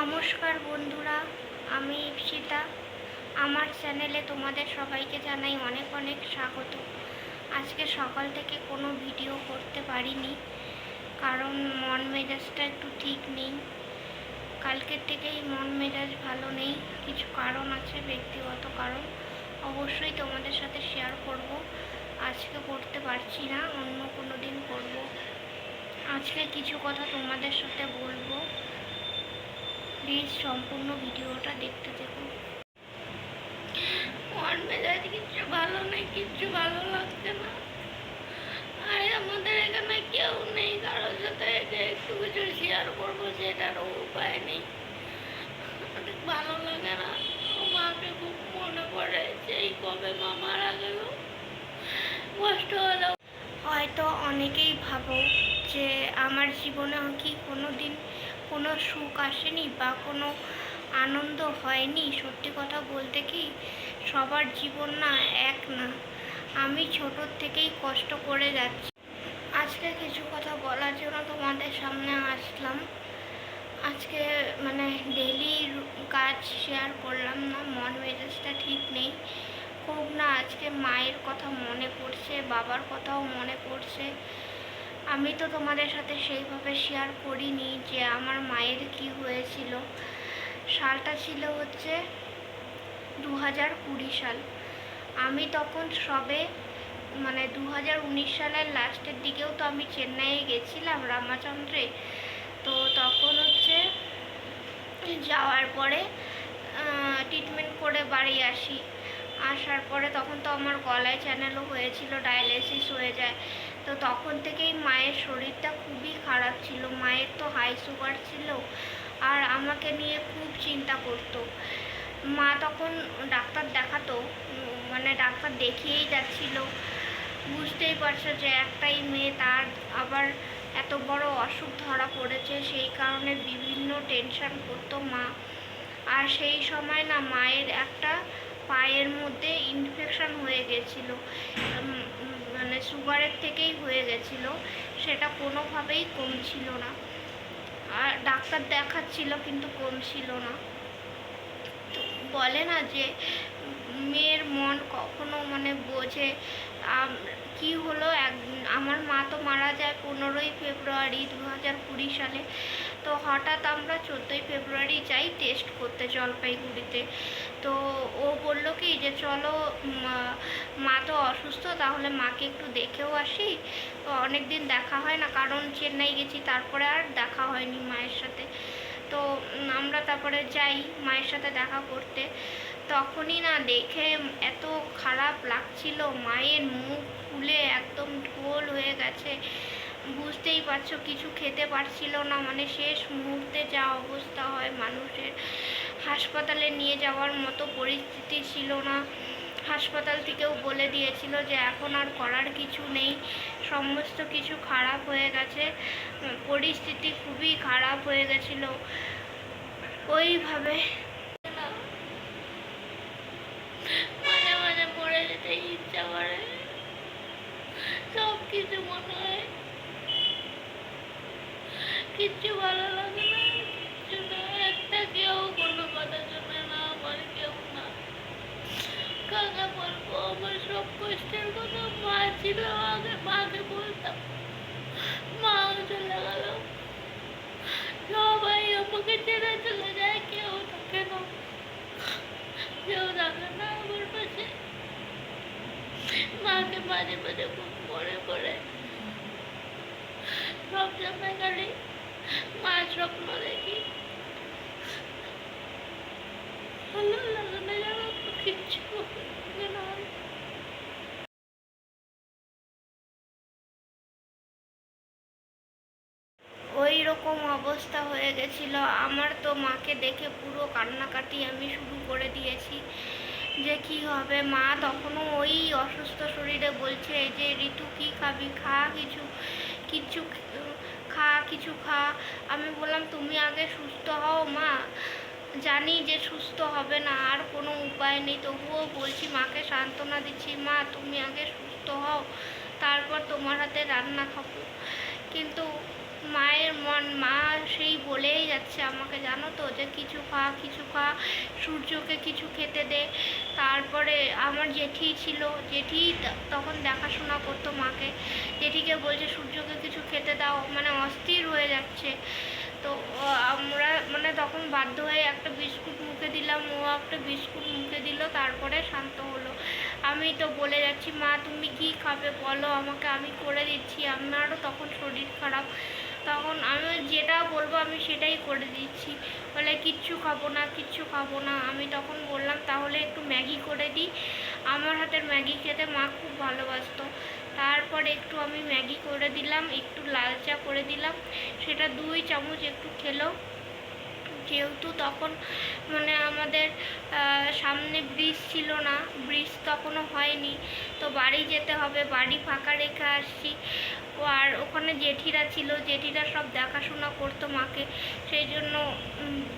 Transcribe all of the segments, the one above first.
নমস্কার বন্ধুরা, আমি ইপসিতা আমার চ্যানেলে তোমাদের সবাইকে জানাই অনেক অনেক স্বাগত। আজকে সকাল থেকে কোনো ভিডিও করতে পারিনি, কারণ মন মেজাজটা একটু ঠিক নেই। কালকের থেকেই মন মেজাজ ভালো নেই, কিছু কারণ আছে, ব্যক্তিগত কারণ। অবশ্যই তোমাদের সাথে শেয়ার করব। আজকে করতে পারছি না, অন্য কোনো দিন করব। আজকে কিছু কথা তোমাদের সাথে বলব। প্লিজ সম্পূর্ণ ভিডিওটা দেখতে মন মেজাজ ভালো নেই ভালো লাগছে না। আমাদের এখানে কেউ নেই, কারোর সাথে একটু কিছু শেয়ার করব সেটারও উপায় নেই। অনেক ভালো লাগে না। মাকে খুব মনে পড়ে সেই কবে মা মারা গেল। কষ্ট হলো। হয়তো অনেকেই ভাবো যে আমার জীবনে কি কোনো দিন কোনো সুখ আসেনি বা কোনো আনন্দ হয়নি? সত্যি কথা বলতে কি সবার জীবন না এক না। আমি ছোটোর থেকেই কষ্ট করে যাচ্ছি। আজকে কিছু কথা বলার জন্য তোমাদের সামনে আসলাম। আজকে মানে ডেলি কাজ শেয়ার করলাম না, মন মেজাজটা ঠিক নেই। খুব না আজকে মায়ের কথা মনে পড়ছে, বাবার কথাও মনে পড়ছে। আমি তো তোমাদের সাথে সেইভাবে শেয়ার করিনি যে আমার মায়ের কি হয়েছিল। সালটা ছিল হচ্ছে দু হাজার কুড়ি সাল। আমি তখন সবে মানে দু হাজার উনিশ সালের লাস্টের দিকেও তো আমি চেন্নাইয়ে গেছিলাম রামাচন্দ্রে। তো তখন হচ্ছে যাওয়ার পরে ট্রিটমেন্ট করে বাড়ি আসি। আসার পরে তখন তো আমার গলায় চ্যানেলও হয়েছিল ডায়ালিসিস হয়ে যায়। তো তখন থেকেই মায়ের শরীরটা খুবই খারাপ ছিল, মায়ের তো হাই সুগার ছিল আর আমাকে নিয়ে খুব চিন্তা করতো। মা তখন ডাক্তার দেখাতো মানে ডাক্তার দেখিয়েই যাচ্ছিল। বুঝতেই পারছ যে একটাই মেয়ে তার আবার এত বড় অসুখ ধরা পড়েছে, সেই কারণে বিভিন্ন টেনশন করতো মা। আর সেই সময় না মায়ের একটা পায়ের মধ্যে ইনফেকশন হয়ে গেছিল। মানে সুগারের থেকেই হয়ে গেছিল, সেটা কোনোভাবেই কমছিল না। আর ডাক্তার দেখাচ্ছিল কিন্তু কমছিল না। তো বলে না যে, মেয়ের মন কখনো মানে বোঝে কি হলো? এক, আমার মা তো মারা যায় পনেরোই ফেব্রুয়ারি দু হাজার কুড়ি সালে। তো হঠাৎ আমরা চোদ্দোই ফেব্রুয়ারি যাই টেস্ট করতে জলপাইগুড়িতে। তো ও বলল কি যে, চলো মা তো অসুস্থ, তাহলে মাকে একটু দেখেও আসি। তো অনেক দিন দেখা হয় না, কারণ চেন্নাই গেছি, তারপরে আর দেখা হয়নি মায়ের সাথে। তো আমরা তারপরে যাই মায়ের সাথে দেখা করতে। তখনই না দেখে এত খারাপ লাগছিল, মায়ের মুখ ফুলে একদম ঢোল হয়ে গেছে। বুঝতেই পারছ, কিছু খেতে পারছিল না। মানে শেষ মুহূর্তে যা অবস্থা হয় মানুষের। হাসপাতালে নিয়ে যাওয়ার মতো পরিস্থিতি ছিল না। হাসপাতাল থেকেও বলে দিয়েছিল যে, এখন আর করার কিছু নেই। সমস্ত কিছু খারাপ হয়ে গেছে। পরিস্থিতি খুবই খারাপ হয়ে গেছিল। ওইভাবে মাঝে মাঝে পড়ে যেতে ইচ্ছা করে। সব কিছু মনে হয়। কিচ্ছু ভালো লাগে না, কিচ্ছু না। একটা কেউ কোনো কথা শোনে না আমার কেউ না। কাকা বলব? আমার সব কষ্টের কথা মা ছিল, আগে মাকে বলতাম। মাও চলে গেল। সবাই আমাকে ছেড়ে চলে যায়, কেউ থাকে না। কেউ থাকে না আমার পাশে। মাকে মাঝে মাঝে মনে না ওই রকম অবস্থা হয়ে গেছিল। আমার তো মাকে দেখে পুরো কান্নাকাটি আমি শুরু করে দিয়েছি। যে কি হবে, মা তখনও ওই অসুস্থ শরীরে বলছে যে ঋতু, কি খাবি? খা কিছু কিছু, খা কিছু খা। আমি বললাম, তুমি আগে সুস্থ হও, মা। জানি যে সুস্থ হবে না, আর কোনো উপায় নেই। তবুও বলছি, মাকে সান্ত্বনা দিচ্ছি, মা, তুমি আগে সুস্থ হও, তারপর তোমার হাতে রান্না খাব। কিন্তু মায়ের মন, মা সেই বলেই যাচ্ছে আমাকে, জানো তো, যে কিছু খা কিছু খা, সূর্যকে কিছু খেতে দে। তারপরে আমার জেঠি ছিল, জেঠি তখন দেখাশোনা করতো মাকে। জেঠিকে বলছে, সূর্যকে কিছু খেতে দাও মানে অস্থির হয়ে যাচ্ছে। তো আমরা মানে তখন বাধ্য হয়ে একটা বিস্কুট মুখে দিলাম, ও একটা বিস্কুট মুখে দিল, তারপরে শান্ত হলো। আমি তো বলে যাচ্ছি, মা, তুমি কি খাবে বলো আমাকে, আমি করে দিচ্ছি। আমারও তখন শরীর খারাপ। তখন আমি যেটা বলব আমি সেটাই করে দিচ্ছি। বলে, কিচ্ছু খাব না, কিচ্ছু খাব না। আমি তখন বললাম, তাহলে একটু ম্যাগি করে দিই আমার হাতের ম্যাগি খেতে মা খুব ভালোবাসত। তারপর একটু আমি ম্যাগি করে দিলাম, একটু লাল চা করে দিলাম। সেটা দুই চামচ একটু খেলো। যেহেতু তখন মানে আমাদের সামনে ব্রিজ ছিল না ব্রিজ তখনও হয়নি। তো বাড়ি যেতে হবে, বাড়ি ফাঁকা রেখে আসছি। আর ওখানে জেঠিরা ছিল, জেঠিরা সব দেখাশোনা করতো মাকে। সেই জন্য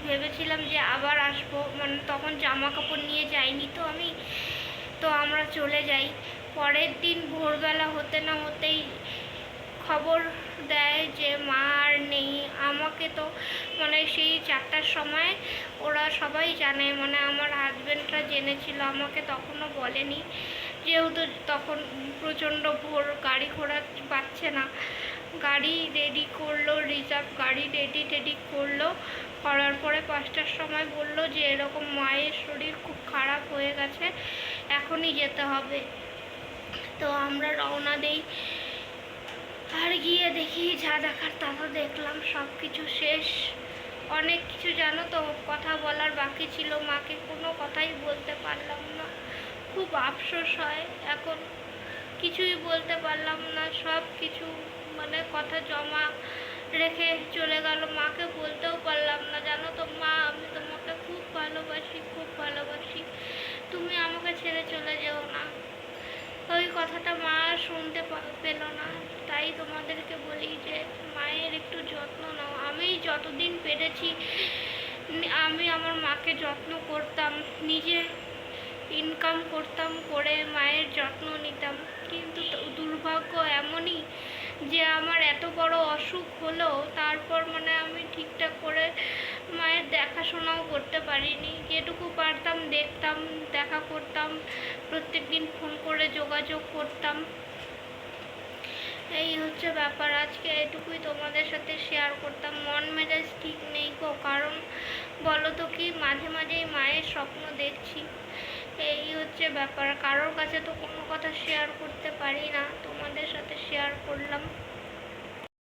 ভেবেছিলাম যে আবার আসব। মানে তখন জামা কাপড় নিয়ে যাইনি তো আমি। তো আমরা চলে যাই। পরের দিন ভোরবেলা হতে না হতেই খবর দেয় যে মা আর তো মানে সেই চারটার সময় ওরা সবাই জানে মানে আমার হাজব্যান্ডরা জেনেছিল, আমাকে তখনও বলেনি। যেহেতু তখন প্রচণ্ড ভোর, গাড়ি ঘোড়া পাচ্ছে না। গাড়ি রেডি করল রিজার্ভ গাড়ি রেডি টেডি করল। করার পরে পাঁচটার সময় বলল যে, এরকম মায়ের শরীর খুব খারাপ হয়ে গেছে, এখনই যেতে হবে। তো আমরা রওনা দেই। আর গিয়ে দেখি, যা দেখার তা তো দেখলাম সব কিছু শেষ। অনেক কিছু জানো তো, কথা বলার বাকি ছিল, মাকে কোনো কথাই বলতে পারলাম না। খুব আফসোস হয়, এখন কিছুই বলতে পারলাম না সব কিছু মানে কথা জমা রেখে চলে গেল, মাকে বলতেও পারলাম না। জানো তো, মা, আমি তোমাকে খুব ভালোবাসি খুব ভালোবাসি। তুমি আমাকে ছেড়ে চলে যেও না। ওই কথাটা মা শুনতে পেল না। তাই তোমাদেরকে বলি যে, মায়ের একটু যত্ন নাও। আমি যতদিন পেরেছি আমি আমার মাকে যত্ন করতাম, নিজে ইনকাম করতাম, করে মায়ের যত্ন নিতাম। কিন্তু দুর্ভাগ্য এমনই যে আমার এত বড় অসুখ হলো, তারপর মানে আমি ঠিকঠাক করে মায়ের দেখাশোনাও করতে পারিনি। যেটুকু পারতাম দেখতাম, দেখা করতাম প্রত্যেক দিন ফোন করে যোগাযোগ করতাম। এই হচ্ছে ব্যাপার। আজকে এটুকুই তোমাদের শেয়ার করতাম। মন মেজাজ ঠিক নেই গো। কারণ বলো তো কি, মাঝে মাঝেই মায়ের স্বপ্ন দেখছি। এই হচ্ছে ব্যাপার। কারোর কাছে তো কোনো কথা শেয়ার করতে পারি না। তোমাদের সাথে শেয়ার করলাম।